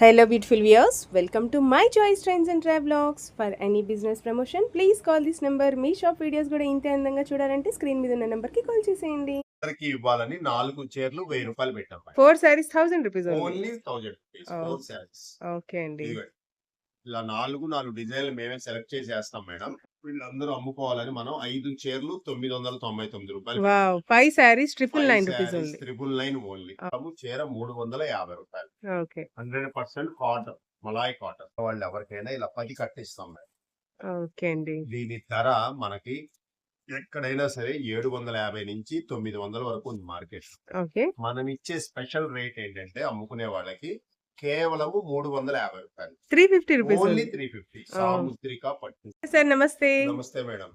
Hello, beautiful viewers. Welcome to my choice trends and travelogs. For any business promotion, please call this number. మీ shop videos కూడా ఇంతే అందంగా చూడాలంటే screen మీద ఉన్న నెంబర్కి కాల్ చేసేయండి అందరికి ఇవ్వాలని నాలుగు చీరలు వెయ్యి రూపాయలు పెట్టాం four saris thousand rupees only Oh. Four saris okay అండి ఇలా నాలుగు నాలుగు డిజైన్లు మేమే సెలెక్ట్ చేసి వేస్తాం మేడం వీళ్ళందరూ అమ్ముకోవాలని మనం ఐదు చీరలు తొమ్మిది వందల తొంభై తొమ్మిది రూపాయలు wow five saris triple nine rupees ఉంది ట్రిపుల్ నైన్ ఓన్లీ చీర మూడు వందల యాభై రూపాయలు. Okay hundred percent cotton malai cotton. వాళ్ళు ఎవరికైనా ఇలా పది కట్టిస్తాం ఓకే అండి. దీని ధర మనకి ఎక్కడైనా సరే ఏడు వందల యాభై నుంచి తొమ్మిది వందల వరకు ఉంది మార్కెట్. మనం ఇచ్చే స్పెషల్ రేట్ ఏంటంటే అమ్ముకునే వాళ్ళకి కేవలము మూడు వందల యాభై రూపాయలు. Three fifty rupees only three fifty. Samudrika పట్టు. సార్ నమస్తే. నమస్తే మేడం.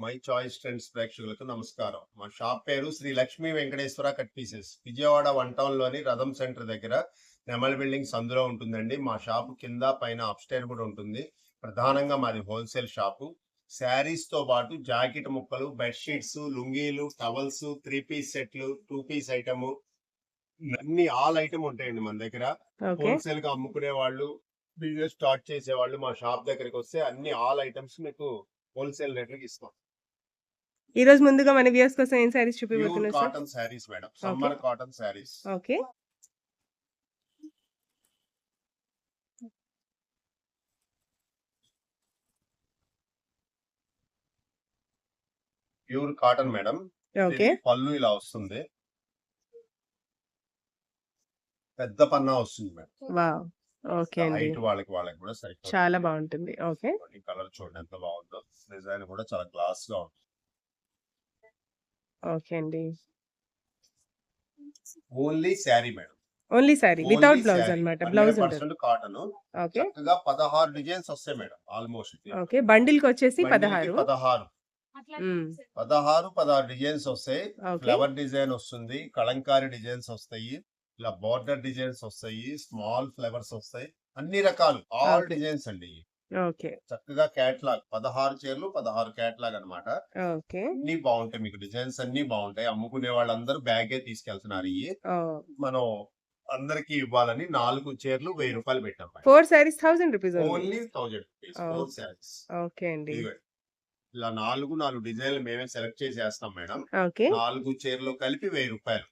మై చాయిస్ ట్రెండ్స్ ప్రేక్షకులకు నమస్కారం. మా షాప్ పేరు Shri Lakshmi Venkateswara cut pieces. Vijayawada one టౌన్లోని రథం సెంటర్ దగ్గర నెమల్ బిల్డింగ్స్ అందులో ఉంటుందండి. మా షాప్ కింద పైన అప్స్టైర్ కూడా ఉంటుంది. ప్రధానంగా మాది హోల్సేల్ షాపు. శారీస్తో పాటు జాకెట్ ముక్కలు బెడ్షీట్స్ లుంగీలు టవల్స్ త్రీ పీస్ సెట్లు టూ పీస్ ఐటమ్ అన్ని ఆల్ ఐటమ్ ఉంటాయండి మన దగ్గర. హోల్సేల్గా అమ్ముకునే వాళ్ళు బిజినెస్ స్టార్ట్ చేసే వాళ్ళు మా షాప్ దగ్గరికి వస్తే అన్ని ఆల్ ఐటమ్స్ మీకు హోల్సేల్ రేట్లకి ఇస్తాం. ఈ రోజు ముందుగా మన వ్యూస్ కోసం ఏం saris చూపిపోతున్నారు cotton saris madam. Summer cotton saris. Okay. Pure cotton madam. పళ్ళు ఇలా వస్తుంది. పెద్ద పన్నా వస్తుంది మేడం. ఓకే అండి. వాళ్ళకి వాళ్ళకి కూడా సైట్ చాలా బాగుంటుంది. ఓకే. కలర్ చూడండి ఎంత బాగుందో. డిజైన్ కూడా చాలా క్లాస్గా ఉంటుంది ఓకే అండి. Only sari madam. Only sari without blouse అన్నమాట. Blouse cotton. ఓకే. చక్కగా పదహారు డిజైన్స్ వస్తాయి మేడం ఆల్మోస్ట్. ఓకే. బండిల్కి వచ్చేసి పదహారు. పదహారు. మ్మ్. పదహారు పదహారు డిజైన్స్ వస్తాయి. ఫ్లవర్ డిజైన్ వస్తుంది కలంకారీ డిజైన్స్ వస్తాయి. ఇలా బార్డర్ డిజైన్స్ వస్తాయి స్మాల్ ఫ్లవర్స్ వస్తాయి అన్ని రకాలు. ఆల్. డిజైన్స్ అండి ఓకే. చక్కగా క్యాట్లాగ్ పదహారు చీరలు పదహారు క్యాట్లాగ్ అన్నమాట. ఓకే. అన్ని బాగుంటాయి మీకు డిజైన్స్ అన్ని బాగుంటాయి. అమ్ముకునే వాళ్ళందరూ బ్యాగే తీసుకెళ్తున్నారు ఇవి. మనం అందరికి ఇవ్వాలని నాలుగు చీరలు వెయ్యి రూపాయలు పెట్టాం four saris thousand rupees only thousand rupees. Four saris okay అండి. ఇలా నాలుగు నాలుగు డిజైన్లు మేమే సెలెక్ట్ చేసి మేడం. నాలుగు చీరలు కలిపి వెయ్యి రూపాయలు.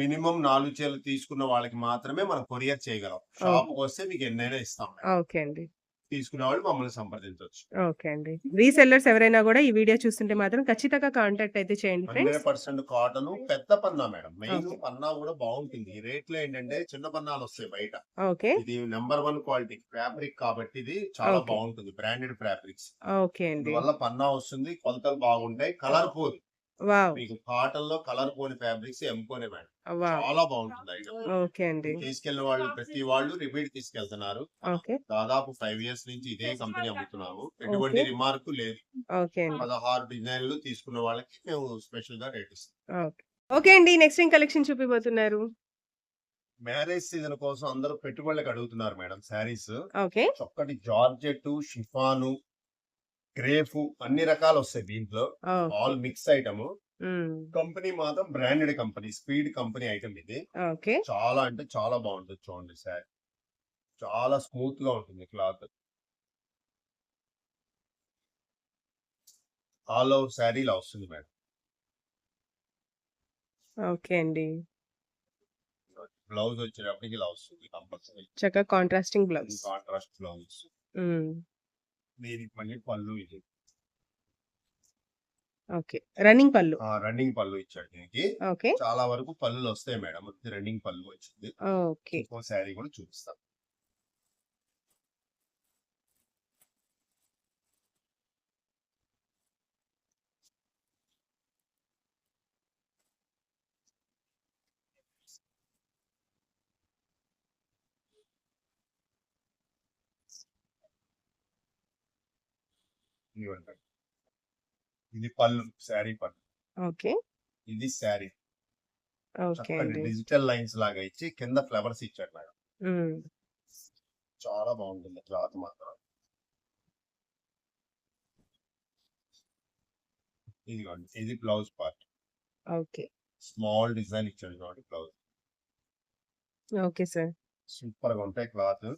మినిమం నాలుగు చీరలు తీసుకున్న వాళ్ళకి మాత్రమే మనం కొరియర్ చేయగలం. షాప్ వస్తే మీకు ఎన్నైనా ఇస్తాం. ఓకే అండి. తీసుకునే వాళ్ళు మమ్మల్ని సంప్రదించవచ్చు ఓకే అండి. రీసెల్లర్స్ ఎవరైనా కూడా ఈ వీడియో చూస్తుంటే మాత్రం ఖచ్చితంగా కాంటాక్ట్ అయితే చేయండి హండ్రెడ్ పర్సెంట్ కాటన్ పెద్ద పన్నా మేడం. మెయిన్. పన్నా కూడా బాగుంటుంది. ఈ రేట్లో ఏంటంటే చిన్న పన్నాలు వస్తాయి బయట. ఓకే. ఇది నెంబర్ వన్ క్వాలిటీ ఫ్యాబ్రిక్ కాబట్టి ఇది చాలా. బాగుంటుంది. Branded fabrics. ఓకే అండి. వల్ల పన్నా వస్తుంది కొలతలు బాగుంటాయి కలర్ పోదు మీకు కాటన్లో కలర్ పోని ఫ్యాబ్రిక్స్ ఎంకోనే మేడం చాలా బాగుంటుంది ఐటమ్ తీసుకెళ్ళిన వాళ్ళు ప్రతి వాళ్ళు రిపీట్ తీసుకెళ్తున్నారు. ఓకే. దాదాపు ఫైవ్ ఇయర్స్ నుంచి ఇదే కంపెనీ అమ్ముతున్నాము. ఎటువంటి. రిమార్క్ లేదు. పదహారు డిజైన్లు తీసుకున్న వాళ్ళకి మేము స్పెషల్గా రేట్ ఇస్తాం. ఓకే. అండి నెక్స్ట్ ఏం కలెక్షన్ చూపిపోతున్నారు మ్యారేజ్ సీజన్ కోసం అందరూ పెట్టుబడులకు అడుగుతున్నారు మేడం శారీస్. ఓకే. చక్కటి జార్జెట్ షిఫాను క్రేఫ్ అన్ని రకాలు వస్తాయి దీంట్లో ఆల్ మిక్స్ ఐటమ్. కంపెనీ మాత్రం branded company speed company item ఇది. ఓకే. చాలా అంటే చాలా బాగుంటుంది చూడండి శారీ చాలా స్మూత్గా ఉంటుంది క్లాత్. ఆల్ ఓవర్ శారీ ఇలా వస్తుంది మేడం. ఓకే అండి. బ్లౌజ్ వచ్చేటప్పటికి ఇలా వస్తుంది కంపల్సరీ. చక్కగా కాంట్రాస్టింగ్ బ్లౌజ్ కాంట్రాస్ట్ బ్లౌజ్ దీనికి మళ్ళీ పళ్ళు ఇది okay. Running pallu. Running pallu ఇచ్చాడు దీనికి. ఓకే. చాలా వరకు పళ్ళు వస్తాయి మేడం. రన్నింగ్ పళ్ళు వచ్చింది. ఓకే. ఇంకో శారీ కూడా చూపిస్తాం. ఇది పళ్ళు శారీ పళ్ళు. ఓకే. ఇది శారీ. ఓకే డిజిటల్ లైన్స్ లాగా ఇచ్చి కింద ఫ్లవర్స్ ఇచ్చాడు మేడం. చాలా బాగుంటుంది క్లాత్ మాత్రం. ఇదిగోండి ఇది blouse part. Okay. Small design ఇచ్చాడు కాబట్టి బ్లౌజ్. Okay sir. సూపర్గా ఉంటాయి క్లాత్.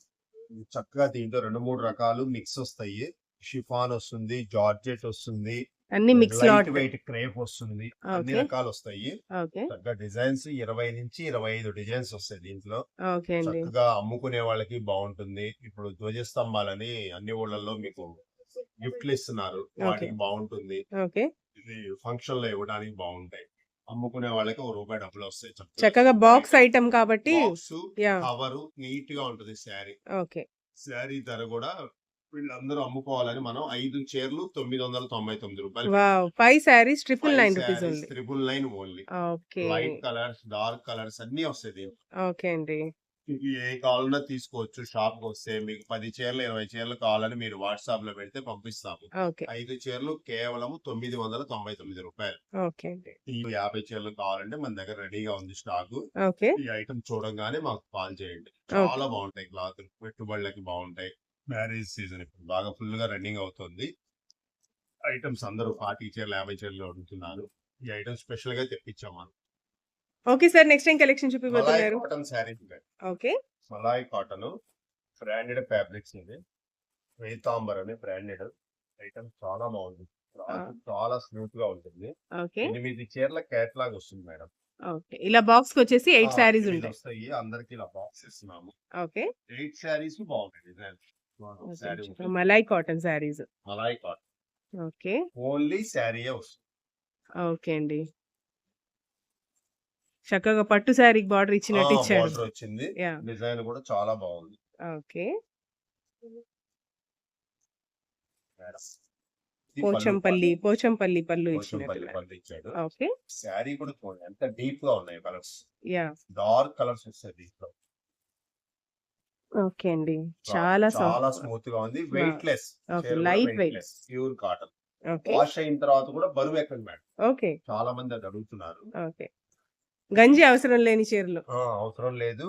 చక్కగా దీంట్లో రెండు మూడు రకాలు మిక్స్ వస్తాయి. షిఫాన్ వస్తుంది జార్జెట్ వస్తుంది అన్ని మిక్స్ లైట్ వెయిట్ క్రేప్ వస్తుంది అన్ని రకాలు వస్తాయి. చక్కగా డిజైన్స్ ఇరవై నుంచి ఇరవై ఐదు డిజైన్స్ వస్తాయి దీంట్లో. చక్కగా అమ్ముకునే వాళ్ళకి బాగుంటుంది. ఇప్పుడు ధ్వజస్తంభాలని అన్ని ఊళ్ళల్లో మీకు గిఫ్ట్లు ఇస్తున్నారు. వాటికి బాగుంటుంది. ఇది ఫంక్షన్లో ఇవ్వడానికి బాగుంటాయి. అమ్ముకునే వాళ్ళకి ఒక రూపాయి డబ్బులు వస్తాయి. చక్కగా బాక్స్ ఐటమ్ కాబట్టి కవర్ నీట్గా ఉంటుంది శారీ. ఓకే. శారీ ధర కూడా వీళ్ళందరూ అమ్ముకోవాలని మనం ఐదు చీరలు తొమ్మిది వందల తొంభై తొమ్మిది రూపాయలు wow. Five saris triple nine rupees ఉంది. Triple nine only okay light colours dark colours అన్ని వస్తాయి. ఓకే అండి. మీకు ఏ కావాలన్నా తీసుకోవచ్చు షాప్కి వస్తే మీకు పది చీరలు ఇరవై చీరలు కావాలని మీరు వాట్సాప్లో పెడితే పంపిస్తాము. ఐదు చీరలు కేవలం తొమ్మిది వందల తొంభై తొమ్మిది రూపాయలు. యాభై చీరలు కావాలంటే మన దగ్గర రెడీగా ఉంది స్టాక్. ఈ ఐటమ్ చూడంగానే మాకు కాల్ చేయండి. చాలా బాగుంటాయి క్లాత్ పెట్టుబడులకి బాగుంటాయి. మ్యారేజ్ సీజన్ ఇప్పుడు బాగా ఫుల్గా రన్నింగ్ అవుతుంది. ఐటమ్స్ అందరూ ఫార్టీ చీరలు యాభై చీరలు అడుగుతున్నారు. ఈ ఐటమ్ స్పెషల్గా తెప్పించాం మనం. Okay sir next time collection చూపిపోతున్నారు cotton sari okay. Malai cotton branded fabrics ఇది వేతాంబర్ అనే బ్రాండెడ్ ఐటమ్ చాలా బాగుంది. చాలా స్మూత్గా ఉంటుంది. ఓకే. ఎనిమిది చీరల కేటలాగ్ వస్తుంది మేడం. ఓకే. ఇలా బాక్స్కి వచ్చేసి ఎయిట్ ఎనిమిది ఉంటాయి. వస్తాయి. అందరికి ఇలా బాక్స్ ఇస్తున్నాము. ఓకే. ఎయిట్ శారీస్ బాగుంటాయి డిజైన్ శారీ ఉంటుంది. Malai cotton saris. Malai cotton. Okay. Only వస్తుంది ఓకే అండి. చక్కగా పట్టు శారీకి బార్డర్ ఇచ్చినట్టు ఇచ్చాడు. బార్డర్ వచ్చింది. డిజైన్ కూడా చాలా బాగుంది. ఓకే. పోచంపల్లి పోచంపల్లి పళ్ళు ఇచ్చినట్టు ఓకే. శారీ కూడా చూడండి. ఎంత డీప్గా ఉన్నాయి కలర్స్. యా. డార్క్ కలర్స్ వస్తాయి దీంట్లో ఓకే అండి. చాలా చాలా స్మూత్గా ఉంది weight less light weight pure cotton. Wash అయిన తర్వాత కూడా బరువు ఎక్కదు మేడం. ఓకే. చాలా మంది అది అడుగుతున్నారు. ఓకే. గంజి అవసరం లేని చీరలు. అవసరం లేదు.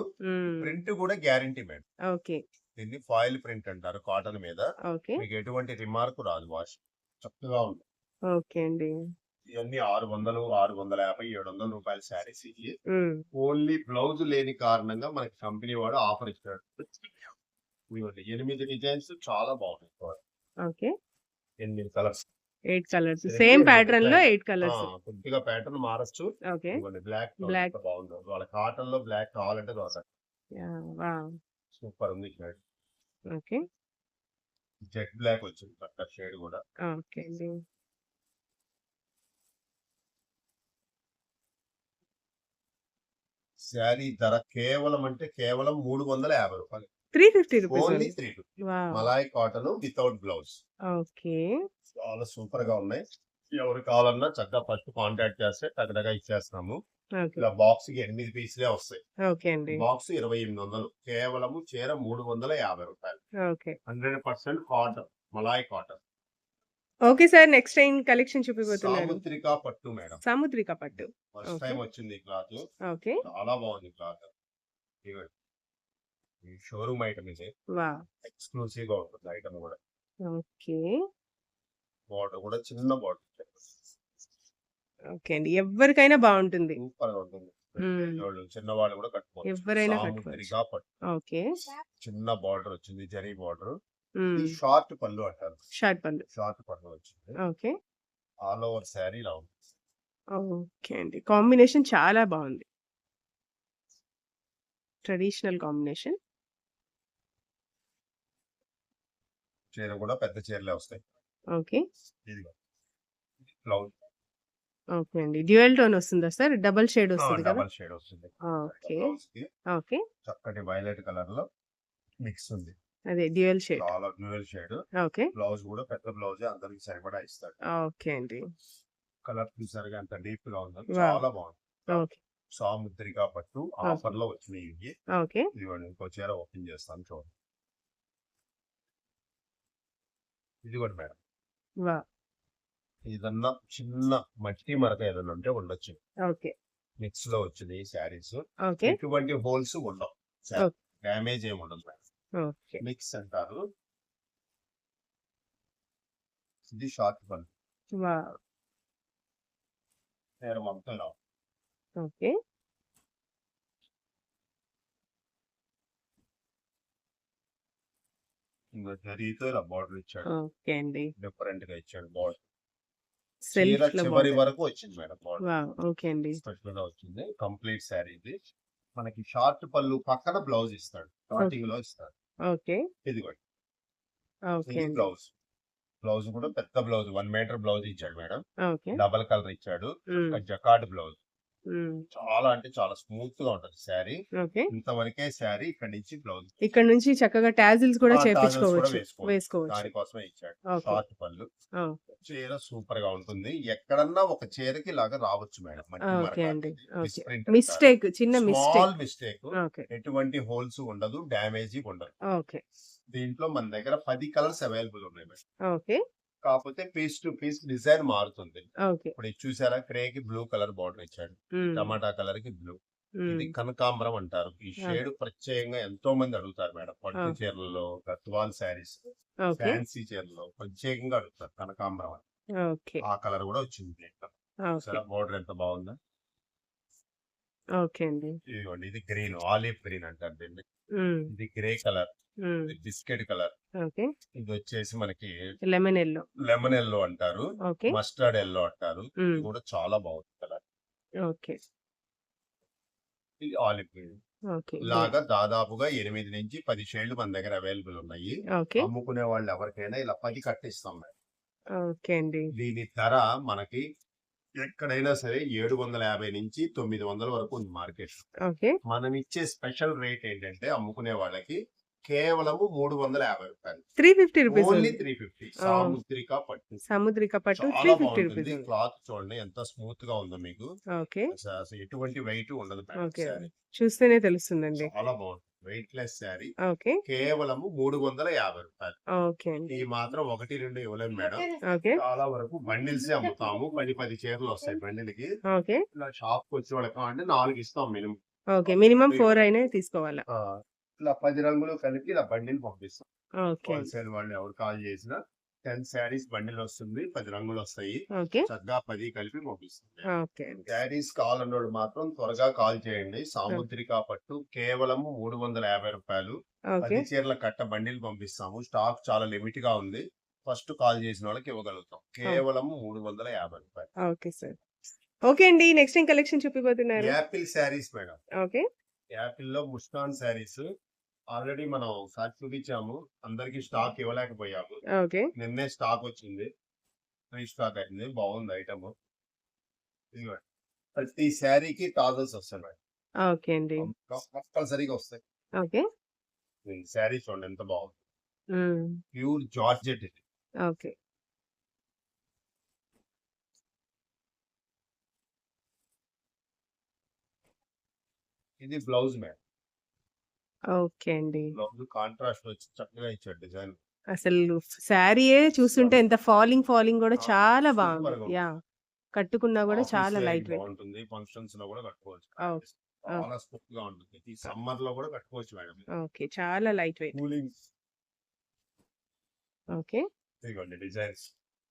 ప్రింట్ కూడా గ్యారంటీ మేడం. ఓకే. దీన్ని ఫాయిల్ ప్రింట్ అంటారు కాటన్ మీద. ఓకే. మీకు ఎటువంటి రిమార్క్ రాదు వాష్. చక్కగా ఉంది. ఓకే అండి. ఇవన్నీ ఆరు వందలు ఆరు వందల యాభై ఏడు వందల రూపాయల శారీస్ ఇవి. ఓన్లీ బ్లౌజ్ లేని కారణంగా మనకి కంపెనీ వాడు ఆఫర్ ఇచ్చాడు. ఎనిమిది డిజైన్స్ చాలా ఓకే. ఎనిమిది కలర్స్. Eight colours same. ప్యాటర్న్లో ఎయిట్ కలర్స్. కొద్దిగా ప్యాటర్న్ మారచ్చు. ఓకే. బ్లాక్. బ్లాక్ బాగుంది. వాళ్ళ కాటన్లో బ్లాక్ కావాలంటే దోస వావ్. సూపర్ ఉంది షేడ్ ఓకే. జెట్ బ్లాక్ వచ్చింది షేడ్ కూడా. ఓకే శారీ ధర కేవలం అంటే కేవలం మూడు వందల యాభై రూపాయలు. Three fifty only three wow. Malai cotton without blouse. Okay. చాలా సూపర్గా ఉన్నాయి. ఎవరు కావాలన్నా చక్కగా ఫస్ట్ కాంటాక్ట్ చేస్తే తగ్గగా ఇచ్చేస్తాము ఇలా బాక్స్కి ఎనిమిది పీసులే వస్తాయి. బాక్స్ ఇరవై ఎనిమిది వందలు. కేవలము చీర మూడు వందల యాభై రూపాయలు. Hundred percent cotton malai cotton. Okay sir next time collection చూపిపోతున్నారు Samudrika పట్టు మేడం. సాముద్రిక పట్టు. ఫస్ట్. టైం వచ్చింది ఈ క్లాత్. ఓకే. చాలా బాగుంది క్లాత్. షోరూమ్ ఐటమ్ ఇది. వా. ఎక్స్క్లూసివ్గా ఉంటుంది ఐటమ్ కూడా. ఓకే. బార్డర్ కూడా చిన్న బార్డర్ ఓకే అండి. ఎవరికైనా బాగుంటుంది. సూపర్గా ఉంటుంది. పెద్దోళ్ళు, చిన్నవాళ్ళు కూడా కట్టుకోవచ్చు. ఎవరైనా కట్టుకోవచ్చు. ఓకే. చిన్న బార్డర్ వచ్చింది జరీ బార్డర్ షార్ట్ పళ్ళు అంటారు. షార్ట్ పళ్ళు. షార్ట్ పళ్ళు వచ్చింది. ఓకే. ఆల్ ఓవర్ శారీ ఇలా ఉంది. ఓకే అండి. కాంబినేషన్ చాలా బాగుంది. Traditional combination. చీర కూడా పెద్ద చీరలే వస్తాయి. ఓకే. బ్లౌజ్. ఓకే అండి. డ్యూయల్ టోన్ వస్తుందా సార్? డబల్ షేడ్ వస్తుంది కదా? డబల్ షేడ్ వస్తుంది. ఓకే. ఓకే. చక్కటి వైలెట్ కలర్లో మిక్స్ ఉంది. అదే డ్యూయల్ షేడ్. చాలా డ్యూయల్ షేడ్. ఓకే. బ్లౌజ్ కూడా పెద్ద బ్లౌజ్ అందరికి సరిపడా ఇస్తాడు. ఓకే అండి. కలర్ చూసారుగా అంత డీప్గా ఉంది. చాలా బాగుంది. ఓకే. సాముద్రిక పట్టు ఆఫర్లో వచ్చినాయి. ఇవి ఓకే. ఇదిగోండి ఇంకో చీర ఓపెన్ చేస్తాను చూడండి. ఇదిగోండి మేడం. వా ఏదన్నా చిన్న మట్టి మరక ఏదన్నా ఉంటే ఉండొచ్చు. ఓకే. మిక్స్లో వచ్చింది శారీస్. ఓకే. ఎటువంటి హోల్స్ ఉండవు. డ్యామేజ్ ఏమి ఉండదు మేడం. ఓకే మిక్స్ అంటారు ఇది షార్ట్ పన్ నేను ఇలా ఓకే ఇంకా జరీతో బార్డర్ ఇచ్చాడు ఓకే అండి డిఫరెంట్గా ఇచ్చాడు బార్డర్ చివరి వరకు వచ్చింది మేడం బార్డర్ వావ్ ఓకే అండి స్పెషల్గా వచ్చింది కంప్లీట్ శారీ ఇది మనకి షార్ట్ పళ్ళు పక్కన బ్లౌజ్ ఇస్తాడు. స్టార్టింగ్లో ఇస్తాడు. ఓకే. ఇదిగోండి ఓకే బ్లౌజ్. బ్లౌజ్ కూడా పెద్ద బ్లౌజ్. వన్ మీటర్ బ్లౌజ్ ఇచ్చాడు మేడం. ఓకే. డబల్ కలర్ ఇచ్చాడు. Um, jacquard blouse. చాలా అంటే చాలా స్మూత్గా ఉంటది శారీ. ఓకే. ఇంతవరకే శారీ ఇక్కడ నుంచి బ్లౌజ్ ఇక్కడ నుంచి చక్కగా టాజిల్స్ కూడా చేపించుకోవచ్చు. వేసుకోవచ్చు. దానికోసమే ఇచ్చాడు. షార్ట్ పళ్ళు. చీర సూపర్గా ఉంటుంది. ఎక్కడన్నా ఒక చీరకి ఇలాగా రావచ్చు మేడం. మిస్టేక్ చిన్న మిస్టేక్ మిస్టేక్ ఎటువంటి హోల్స్ ఉండదు డ్యామేజ్ ఉండదు. ఓకే. దీంట్లో మన దగ్గర పది కలర్స్ అవైలబుల్ ఉన్నాయి మేడం. ఓకే. కాకపోతే పీస్ టు పీస్ డిజైన్ మారుతుంది. ఇప్పుడు చూసారా? గ్రే కి బ్లూ కలర్ బార్డర్ ఇచ్చాడు. టమాటా కలర్కి బ్లూ. ఇది కనకాంబరం అంటారు. ఈ షేడ్ ప్రత్యేకంగా ఎంతో మంది అడుగుతారు మేడం. పట్టు. చీరలలో గద్వాల్ శారీస్ ఫ్యాన్సీ చీరలలో ప్రత్యేకంగా అడుగుతారు కనకాంబరం అని. ఆ కలర్ కూడా వచ్చింది బోర్డర్ ఎంత బాగుందా? ఓకే అండి. ఇదిగోండి ఇది గ్రీన్ ఆలివ్ గ్రీన్ అంటారు దీన్ని. ఇది grey colour. Biscuit colour. Okay. ఇది వచ్చేసి మనకి లెమన్ ఎల్లో. లెమన్ ఎల్లో అంటారు. ఓకే. మస్టర్డ్ ఎల్లో అంటారు. ఇది కూడా చాలా బాగుంది కలర్. ఓకే. ఇది ఆలివ్ గ్రీన్. ఇలాగా దాదాపుగా ఎనిమిది నుంచి పది షేడ్లు మన దగ్గర అవైలబుల్ ఉన్నాయి. అమ్ముకునే వాళ్ళు ఎవరికైనా ఇలా పది కట్టిస్తాం మేడం. ఓకే అండి. దీని ధర మనకి ఎక్కడైనా సరే ఏడు వందల యాభై నుంచి తొమ్మిది వందల వరకు ఉంది మార్కెట్. మనం ఇచ్చే స్పెషల్ రేట్ ఏంటంటే అమ్ముకునే వాళ్ళకి కేవలము మూడు వందల యాభై రూపాయలు. Three fifty rupees. Only three fifty. Samudrika పట్టు. సముద్రిక పట్టు త్రీ ఫిఫ్టీ రూపీస్. క్లాత్ చూడండి ఎంత స్మూత్గా ఉందో మీకు. ఓకే. ఎటువంటి వెయిట్ ఉండదు. శారీ. చూస్తేనే తెలుస్తుందండి. చాలా బాగుంది. Weightless sari. ఓకే. కేవలము మూడు వందల యాభై రూపాయలు. ఓకే ఈ మాత్రం ఒకటి రెండు ఇవ్వలేము మేడం. ఓకే. చాలా వరకు బండిల్స్ అమ్ముతాము. పది పది చీరలు వస్తాయి బండిలకి. ఓకే. ఇలా షాప్కి వచ్చే వాళ్ళకి అంటే నాలుగు ఇస్తాం మినిమం. ఓకే. మినిమం ఫోర్ అయినా తీసుకోవాలా. ఇలా పది రంగులు కలిపి ఇలా బండిల్ పంపిస్తాం. హోల్సేల్ వాళ్ళు ఎవరు కాల్ చేసినా టెన్ శారీస్ బండిల్ వస్తుంది పది రంగులు వస్తాయి. చక్కగా పది కలిపి పంపిస్తుంది శారీస్ కావాలన్నోడు మాత్రం త్వరగా కాల్ చేయండి. సాముద్రిక పట్టు కేవలం మూడు వందల యాభై రూపాయలు. పది చీరల కట్ట బండిల్ పంపిస్తాము. స్టాక్ చాలా లిమిట్గా ఉంది. ఫస్ట్ కాల్ చేసిన వాళ్ళకి ఇవ్వగలుగుతాం. కేవలం మూడు వందల యాభై రూపాయలు. Okay sir. ఓకే అండి. నెక్స్ట్ ఏం కలెక్షన్ చూపిపోతున్నారు యాపిల్ శారీస్ మేడం. ఓకే. యాపిల్లో ముస్కాన్ శారీస్ ఆల్రెడీ మనం ఒకసారి చూపించాము. అందరికి స్టాక్ ఇవ్వలేకపోయాము. ఓకే. నిన్నే స్టాక్ వచ్చింది. రీస్టాక్ అయింది. బాగుంది ఐటమ్ ప్రతి శారీకి టాజల్స్ వస్తాయి ఓకే అండి. కంపల్సరీగా వస్తాయి. ఓకే. శారీ చూడండి ఎంత బాగుంది. ఉమ్, ప్యూర్ జార్జెట్ ఇది. ఓకే. ఇది బ్లౌజ్ మేడం. ఓకే అండి. బ్లౌజ్ కాంట్రాస్ట్ వచ్చి చక్కగా ఇచ్చాడు డిజైన్. అసలు శారీయే చూస్తుంటే ఎంత ఫాలింగ్ ఫాలింగ్ కూడా చాలా బాగుంది. యా కట్టుకున్నా కూడా చాలా లైట్ వెయిట్. బాగుంటుంది. ఫంక్షన్స్లో కూడా కట్టుకోవచ్చు. ఓకే. చాలా స్మూత్గా ఉంటుంది. ఈ సమ్మర్లో కూడా కట్టుకోవచ్చు మేడం. ఓకే చాలా లైట్ వెయిట్. Cooling okay. ఇదిగోండి డిజైన్స్.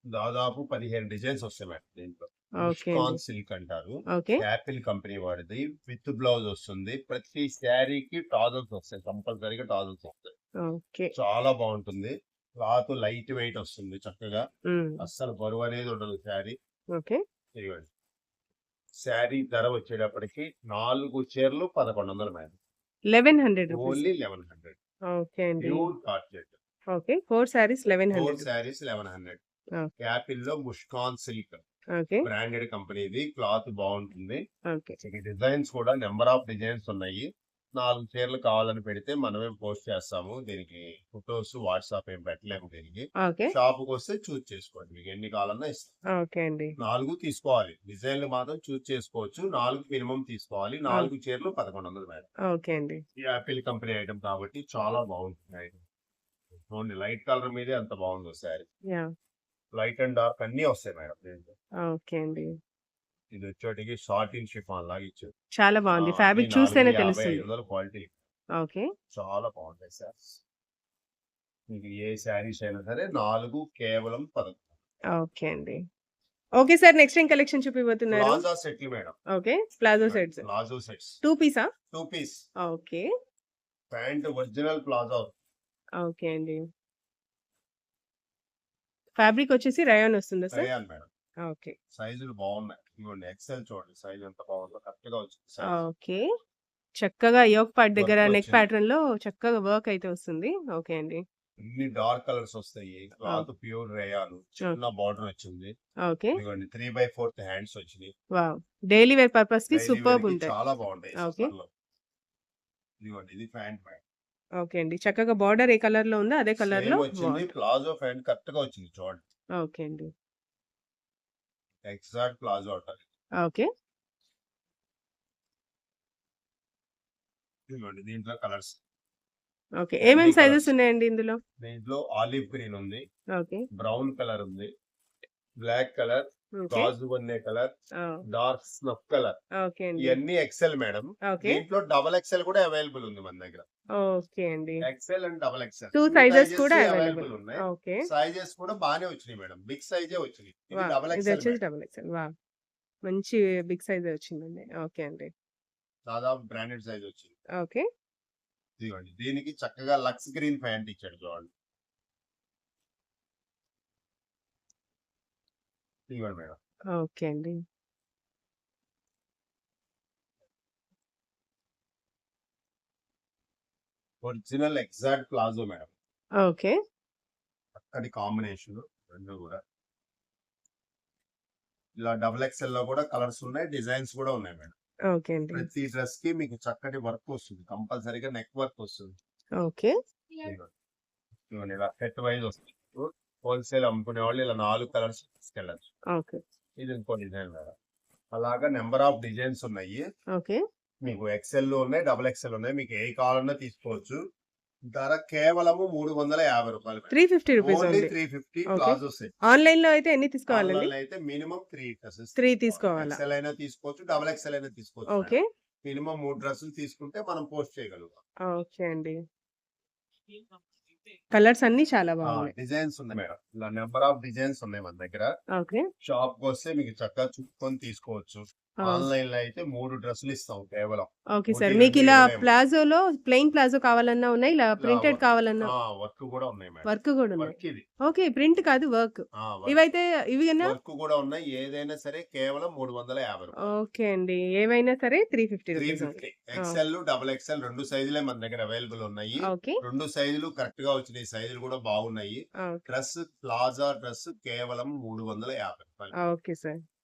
దాదాపు పదిహేను డిజైన్స్ వస్తాయి మేడం దీంట్లో. కాన్ సిల్క్ అంటారు. యాపిల్ కంపెనీ వాడిది. విత్ బ్లౌజ్ వస్తుంది. ప్రతి శారీకి టాజల్స్ వస్తాయి. కంపల్సరీగా టాజల్స్ వస్తాయి. ఓకే. చాలా బాగుంటుంది. క్లాత్ లైట్ వెయిట్ వస్తుంది చక్కగా. అస్సలు బరువు అనేది ఉండదు శారీ. శారీ ధర వచ్చేటప్పటికి నాలుగు చీరలు పదకొండు వందలు madam. Eleven hundred only eleven hundred. Okay అండి. Georgette okay. Four saris eleven four hundred. Saris eleven hundred. యాపిల్లో Muskan silk. Branded company ఇది క్లాత్ బాగుంటుంది. డిజైన్స్ కూడా నెంబర్ ఆఫ్ డిజైన్స్ ఉన్నాయి. నాలుగు చీరలు కావాలని పెడితే మనమే పోస్ట్ చేస్తాము. దీనికి ఫొటోస్ వాట్సాప్ ఏం పెట్టలేము దీనికి. ఓకే. షాప్కి వస్తే చూస్ చేసుకోండి. మీకు ఎన్ని కావాలన్నా ఇస్తాం. ఓకే అండి. నాలుగు తీసుకోవాలి. డిజైన్లు మాత్రం చూస్ చేసుకోవచ్చు. నాలుగు మినిమం తీసుకోవాలి. నాలుగు చీరలు పదకొండు వందలు మేడం. ఓకే అండి. ఈ యాపిల్ కంపెనీ ఐటమ్ కాబట్టి చాలా బాగుంటుంది. ఐటమ్ ఓన్లీ లైట్ కలర్ మీదే అంత బాగుంది సారీ లైట్ అండ్ డార్క్ అన్ని వస్తాయి మేడం దీంట్లో. ఓకే అండి. ఇది వచ్చేటికి షార్టింగ్ షిఫాన్ లాగా ఇచ్చారు. చాలా బాగుంది. ఫ్యాబ్రిక్ చూస్తేనే తెలుస్తుంది. క్వాలిటీ. ఓకే. చాలా బాగుంటాయి సార్ మీకు ఏ శారీస్ అయినా సరే నాలుగు కేవలం పదకొండు. ఓకే అండి. ఓకే సార్ నెక్స్ట్ ఏం కలెక్షన్ చూపిపోతున్నారు ప్లాజా సెట్లు madam. Okay palazzo sets. Palazzo sets. Two Pisa? Two piece. Okay. Pant original palazzo. Okay అండి. ఫ్యాబ్రిక్ వచ్చేసి రయాన్ వస్తుందా సార్? Rayon madam. ఓకే. సైజులు బాగున్నాయి ఇవ్వండి ఎక్సెల్ చూడండి సైజ్ ఎంత బాగుందో కరెక్ట్గా వచ్చింది. ఓకే. చక్కగా యోక్ పార్ట్ దగ్గర నెక్ వచ్చింది. ప్యాటర్న్లో చక్కగా వర్క్ అయితే వస్తుంది. ఓకే అండి. అన్ని డార్క్ కలర్స్ వస్తాయి. Cloth pure rayon. చిన్న బార్డర్ వచ్చింది. ఓకే. ఇదిగోండి త్రీ బై ఫోర్త్ హ్యాండ్స్ వచ్చినాయి. వావ్. డైలీ వేర్ పర్పస్కి సూపర్ ఉంటాయి. చాలా బాగుంటాయి. సమ్మర్లో. ఇదిగోండి ఇది ప్యాంట్ ప్యాంట్ ఓకే అండి. చక్కగా బార్డర్ ఏ కలర్లో ఉందో అదే కలర్లో వచ్చింది. ప్లాజో ప్యాంట్ కరెక్ట్గా వచ్చింది చూడండి. ఓకే అండి. ఎగ్జాక్ట్ ప్లాజో అంటారు ఓకే. ఇదిగోండి దీంట్లో కలర్స్. ఓకే. అన్ని సైజెస్. ఉన్నాయండి ఇందులో? దీంట్లో ఆలివ్ గ్రీన్ ఉంది. ఓకే. బ్రౌన్ కలర్ ఉంది. Black colour okay. గాజు వన్నే కలర్ డార్క్ స్నఫ్ కలర్. ఇవన్నీ ఎక్సెల్ మేడం. ఓకే. దీంట్లో డబల్ ఎక్సెల్ కూడా అవైలబుల్ ఉంది మన దగ్గర. ఓకే అండి. XL and double XL two sizes కూడా అవైలబుల్ ఉన్నాయి. ఓకే. సైజెస్ కూడా బాగానే వచ్చినాయి మేడం. బిగ్ సైజే వచ్చినాయి. ఇది డబల్ ఎక్సెల్ వచ్చేసి డబుల్ ఎక్స్ఎల్ వా మంచి బిగ్ సైజ్ వచ్చిందండి. ఓకే అండి. దాదాపు బ్రాండెడ్ సైజ్ వచ్చింది. ఓకే. ఇదిగోండి. దీనికి చక్కగా లక్స్ గ్రీన్ ప్యాంట్ ఇచ్చాడు చూడండి. ఇదిగోండి మేడం. ఓకే అండి. Original exact palazzo madam. Okay. చక్కటి కాంబినేషన్ రెండు కూడా. ఇలా డబుల్ ఎక్స్ఎల్లో కూడా కలర్స్ ఉన్నాయి డిజైన్స్ కూడా ఉన్నాయి మేడం. ఓకే అండి. ప్రతి డ్రెస్కి మీకు చక్కటి వర్క్ వస్తుంది కంపల్సరీగా నెక్ వర్క్ వస్తుంది. ఓకే. ఇలా సెట్ వైజ్ వస్తుంది. హోల్సేల్ అమ్ముకునే వాళ్ళు ఇలా నాలుగు కలర్స్ తీసుకెళ్ళచ్చు. ఓకే. ఇది ఇంకో డిజైన్ మేడం. అలాగా నెంబర్ ఆఫ్ డిజైన్స్ ఉన్నాయి. ఓకే. మీకు ఎక్సెల్లో ఉన్నాయి డబుల్ ఎక్సెల్ ఉన్నాయి మీకు ఏ కావాలన్నా తీసుకోవచ్చు. ధర కేవలము మూడు వందల యాభై రూపాయలు three fifty rupees three fifty. Palazzo set ఆన్లైన్లో అయితే ఎన్ని తీసుకోవాలండి ఆన్లైన్ అయితే మినిమం త్రీ డ్రెస్సెస్ Three తీసుకోవాలా? ఎక్సెల్ అయినా తీసుకోవచ్చు డబుల్ ఎక్సెల్ అయినా తీసుకోవచ్చు ఓకే. మినిమం మూడు డ్రెస్సులు తీసుకుంటే మనం పోస్ట్ చేయగలుగుతాం. ఓకే అండి. కలర్స్ అన్ని చాలా బాగున్నాయి. డిజైన్స్ ఉన్నాయి మేడం. ఇలా నెంబర్ ఆఫ్ డిజైన్స్ ఉన్నాయి మన దగ్గర. ఓకే. షాప్కి వస్తే మీకు చక్కగా చూసుకొని తీసుకోవచ్చు. ఆన్లైన్లో అయితే మూడు డ్రెస్సులు ఇస్తాం కేవలం. Okay sir. మీకు ఇలా. ప్లాజోలో ప్లెయిన్ ప్లాజో కావాలన్నా ఉన్నాయి? ఇలా ప్రింటెడ్ కావాలన్నా? వర్క్ కూడా ఉన్నాయి వర్క్ కూడా ఉన్నాయి. ఓకే. ప్రింట్ కాదు వర్క్. ఇవైతే ఇవి వర్క్ కూడా ఉన్నాయి. ఏదైనా సరే కేవలం మూడు వందల యాభై ఓకే అండి. ఏవైనా సరే three fifty three fifty. XL double XL రెండు సైజులే మన దగ్గర అవైలబుల్ ఉన్నాయి. రెండు సైజులు కరెక్ట్గా వచ్చినాయి. సైజులు కూడా బాగున్నాయి. డ్రెస్ ప్లాజా డ్రెస్ కేవలం మూడు వందల యాభై ఓకే సార్.